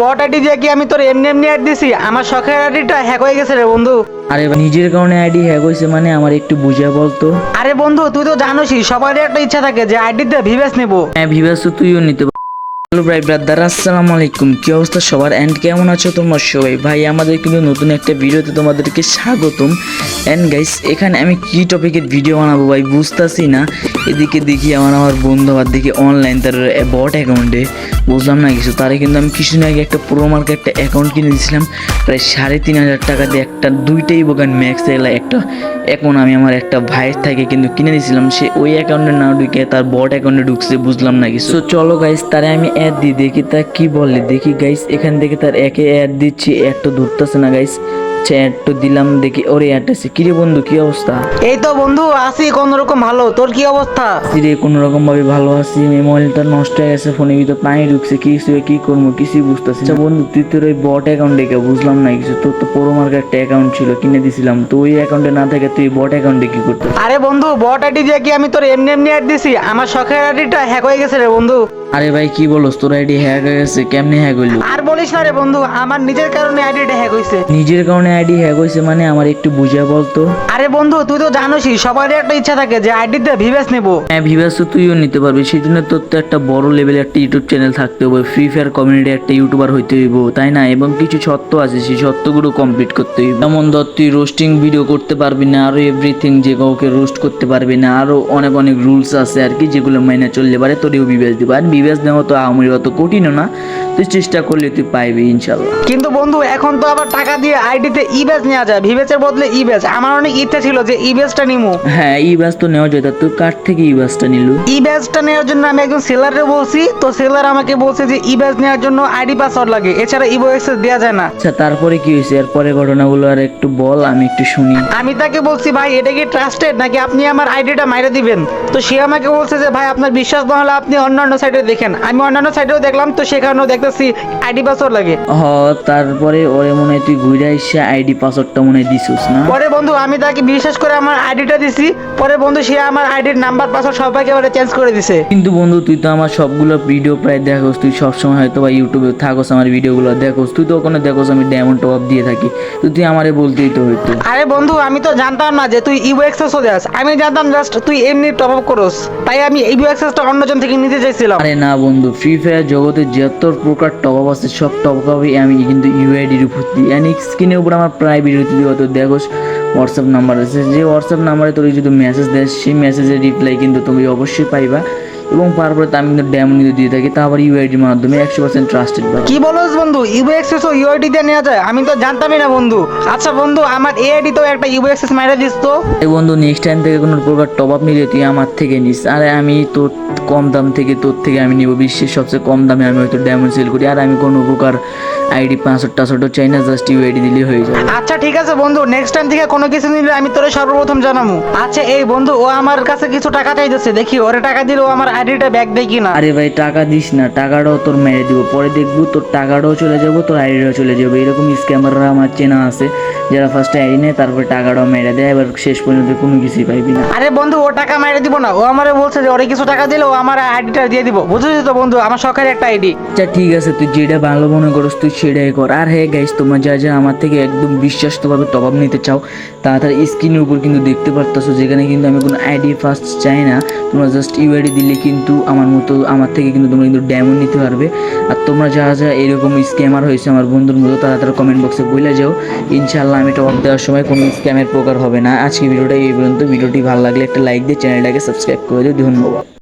বট ID দিয়ে কি আমি তোর এমনি এমনি অ্যাড দিছি? আমার শখের আইডিটা হ্যাক হয়ে গেছে রে বন্ধু। আরে নিজের কারণে আইডি হ্যাক হয়েছে মানে আমার একটু বুঝা বলতো আরে বন্ধু তুই তো জানোসই সবারই একটা ইচ্ছা থাকে যে আইডিতে ভিভেস নেব। হ্যাঁ ভিভাস তো তুইও নিতে হ্যালো ভাই ব্রাদার আসসালামু আলাইকুম। কি অবস্থা সবার? অ্যান্ড কেমন আছো তোমার সবাই? ভাই আমাদের কিন্তু নতুন একটা ভিডিওতে তোমাদেরকে স্বাগতম। অ্যান্ড গাইস এখানে আমি কি টপিকের ভিডিও বানাবো ভাই বুঝতেছি না। এদিকে দেখি আমার আমার বন্ধু আবার দেখি অনলাইন তার বট অ্যাকাউন্টে বুঝলাম না কিছু। তারে কিন্তু আমি কিছুদিন আগে একটা প্রো মার্কে একটা অ্যাকাউন্ট কিনে দিয়েছিলাম। প্রায় সাড়ে তিন হাজার টাকা দিয়ে একটা দুইটাই বোকান ম্যাক্স এলা একটা এখন আমি আমার একটা ভাইয়ের থেকে কিন্তু কিনে দিয়েছিলাম। সে ওই অ্যাকাউন্টে না ঢুকে তার বট অ্যাকাউন্টে ঢুকছে, বুঝলাম না কিছু। চলো গাইস তারে আমি অ্যাড দিই, দেখি তা কি বলে। দেখি গাইস এখান থেকে তার একে অ্যাড দিচ্ছি তো ধরতেছে না গাইস আচ্ছা অ্যাড দিলাম দেখি ওরে অ্যাড আছে। কিরে বন্ধু কি অবস্থা? এই তো বন্ধু আসি কোন রকম ভালো। তোর কি অবস্থা? কিরে কোনো রকম ভাবে ভালো আছি। মোবাইলটা নষ্ট হয়ে গেছে ফোনের ভিতর পানি ঢুকছে কি কিছু কি করব কিছুই বুঝতেছি আচ্ছা বন্ধু তুই তোর ওই বট অ্যাকাউন্টে কে বুঝলাম না কিছু। তোর তো পুরো মার্কেট একটা অ্যাকাউন্ট ছিল কিনে দিছিলাম। তো ওই অ্যাকাউন্টে না থাকে তুই বট অ্যাকাউন্টে কি করতে আরে বন্ধু বট আইডি দিয়ে কি আমি তোর এমনি এমনি অ্যাড দিছি? আমার শখের আইডিটা হ্যাক হয়ে গেছে রে বন্ধু। আরে ভাই কি বলস? তোর আইডি হ্যাক হয়ে গেছে কেমনে হ্যাক হইল? আর বলিস না রে বন্ধু আমার নিজের কারণে আইডিটা হ্যাক হয়েছে নিজের কারণে আইডি হ্যাক হয়েছে মানে আমার একটু বুঝা বলতো আরে বন্ধু তুই তো জানোসই সবারই একটা ইচ্ছা থাকে যে আইডিতে ভিভেস নেব। হ্যাঁ ভিভাস তো তুইও নিতে পারবি সেই জন্য তোর তো একটা বড় লেভেলে একটা ইউটিউব চ্যানেল থাকতে হবে ফ্রি ফায়ার কমিউনিটি একটা ইউটিউবার হইতে হইব তাই না? এবং কিছু সত্য আছে সেই সত্যগুলো কমপ্লিট করতে হইব। যেমন ধর তুই রোস্টিং ভিডিও করতে পারবি না আরও এভরিথিং যে কাউকে রোস্ট করতে পারবি না আরও অনেক অনেক রুলস আছে আর কি যেগুলো মাইনে চললে পারে তোরেও বিবেচ দিবা। আর বিবেচ নেওয়া তো আমার অত কঠিনও না। তুই চেষ্টা করলে তুই পাইবি ইনশাল্লাহ। কিন্তু বন্ধু এখন তো আবার টাকা দিয়ে আইডিতে ইবেস নেওয়া যায়। ভিভেসের বদলে ইবেস আমার অনেক ইচ্ছে ছিল যে ইবেসটা নিমু। হ্যাঁ ই বাস তো নেওয়া যায়। তুই কার থেকে ই বাসটা নিলু? ই ব্যাজটা নেওয়ার জন্য আমি একজন সেলারে বলছি। তো সেলার আমাকে বলছে যে ই ব্যাজ নেওয়ার জন্য আইডি পাসওয়ার্ড লাগে। এছাড়া ইবো অ্যাক্সেস দেওয়া যায় না। আচ্ছা তারপরে কি হয়েছে? এরপরে ঘটনাগুলো আর একটু বল আমি একটু শুনি। আমি তাকে বলছি ভাই এটা কি ট্রাস্টেড নাকি আপনি আমার আইডিটা মাইরে দিবেন? তো সে আমাকে বলছে যে ভাই আপনার বিশ্বাস না হলে আপনি অন্যান্য সাইটে দেখেন। আমি অন্যান্য সাইটেও দেখলাম তো সেখানেও দেখতেছি আইডি পাসওয়ার্ড লাগে। হ তারপরে ওরে মনে হয় তুই ঘুরে এসে আইডি পাসওয়ার্ডটা মনে হয় দিছিস না? পরে বন্ধু আমি তাকে বিশ্বাস করে আমার আইডিটা দিছি। পরে বন্ধু সে আমার আইডির নাম্বার পাসওয়ার্ড সবাইকে এবারে চেঞ্জ করে দিছে। কিন্তু বন্ধু তুই তো আমার সবগুলো ভিডিও প্রায় দেখোস। তুই সবসময় হয়তো বা ইউটিউবে থাকোস আমার ভিডিওগুলো দেখোস। তুই তো ওখানে দেখোস আমি ডায়মন্ড টপ দিয়ে থাকি। তো তুই আমারে বলতেই তো হইতো। আরে বন্ধু আমি তো জানতাম না যে তুই ইবো অ্যাক্সেসও দেস আমি জানতাম জাস্ট তুই এমনি টপ আপ করস। তাই আমি ইবো অ্যাক্সেসটা অন্যজন থেকে নিতে চাইছিলাম। আরে না বন্ধু ফ্রি ফায়ার জগতে যত প্রকার টপ আপ আছে, সব টপ আপই আমি কিন্তু ইউআইডির উপর দিই অ্যান্ড স্ক্রিনের উপর আমার প্রায় ভিডিও তো দেখো হোয়াটসঅ্যাপ নাম্বার আছে। যে হোয়াটসঅ্যাপ নাম্বারে তোর যদি মেসেজ দেয়, সেই মেসেজের রিপ্লাই কিন্তু তুমি অবশ্যই পাইবা। এবং তারপরে তো আমি কিন্তু ড্যামো কিন্তু দিয়ে থাকি তা আবার ইউআইডির মাধ্যমে একশো পার্সেন্ট ট্রাস্টেড কি বলস বন্ধু? ইবো অ্যাক্সেস ও ইউআইডি দিয়ে নেওয়া যায়? আমি তো জানতামই না বন্ধু। আচ্ছা বন্ধু আমার এআইডি তো একটা ইবো অ্যাক্সেস মাইরা দিস তো। এই বন্ধু নেক্সট টাইম থেকে কোনো প্রকার টপ আপ নিলে তুই আমার থেকে নিস। আরে আমি তোর কম দাম থেকে তোর থেকে আমি নিব। বিশ্বের সবচেয়ে কম দামে আমি হয়তো ডায়মন্ড সেল করি। আর আমি কোনো প্রকার আইডি পাঁচশো টাশোটো চাই না জাস্ট ইউআইডি দিলেই হয়ে যাবে। আচ্ছা ঠিক আছে বন্ধু। নেক্সট টাইম থেকে কোনো কিছু নিলে আমি তোরে সর্বপ্রথম জানাব আচ্ছা এই বন্ধু ও আমার কাছে কিছু টাকা চাইতেছে। দেখি ওরে টাকা দিলে ও আমার আইডিটা ব্যাক দেয় কিনা? আরে ভাই টাকা দিস না টাকাটাও তোর মেরে দিব। পরে দেখব তোর টাকাটাও চলে যাব তোর আইডিটাও চলে যাবে। এরকম স্ক্যামাররা আমার চেনা আছে যারা ফার্স্টে আইডি নেয় তারপরে টাকাটাও মেরে দেয় এবার শেষ পর্যন্ত কোনো কিছুই পাইবি না। আরে বন্ধু ও টাকা মাইরে দিব না। ও আমারে বলছে যে ওরে কিছু টাকা দিলে ও আমার আইডিটা দিয়ে দিব। বুঝেছিস তো বন্ধু? আমার শখের একটা আইডি। আচ্ছা ঠিক আছে তুই যেটা ভালো মনে করিস তুই সেটাই কর। আর হ্যাঁ গাইস তোমরা যা যা আমার থেকে একদম বিশ্বাস্তভাবে টপ আপ নিতে চাও তাড়াতাড়ি স্ক্রিনের উপর কিন্তু দেখতে পারতেছো যেখানে কিন্তু আমি কোনো আইডি ফার্স্ট চাই না। তোমরা জাস্ট ইউআইডি দিলে কিন্তু আমার মতো, আমার থেকে কিন্তু তোমরা কিন্তু ড্যামও নিতে পারবে। আর তোমরা যা যা এরকম স্ক্যামার হয়েছে আমার বন্ধুর মতো, তারা তারা কমেন্ট বক্সে বলে যাও। ইনশাল্লাহ আমি টপ দেওয়ার সময় কোনো স্ক্যামের প্রকার হবে না। আজকে ভিডিওটা এই পর্যন্ত। ভিডিওটি ভালো লাগলে একটা লাইক দিয়ে চ্যানেলটাকে সাবস্ক্রাইব করে দিও। ধন্যবাদ।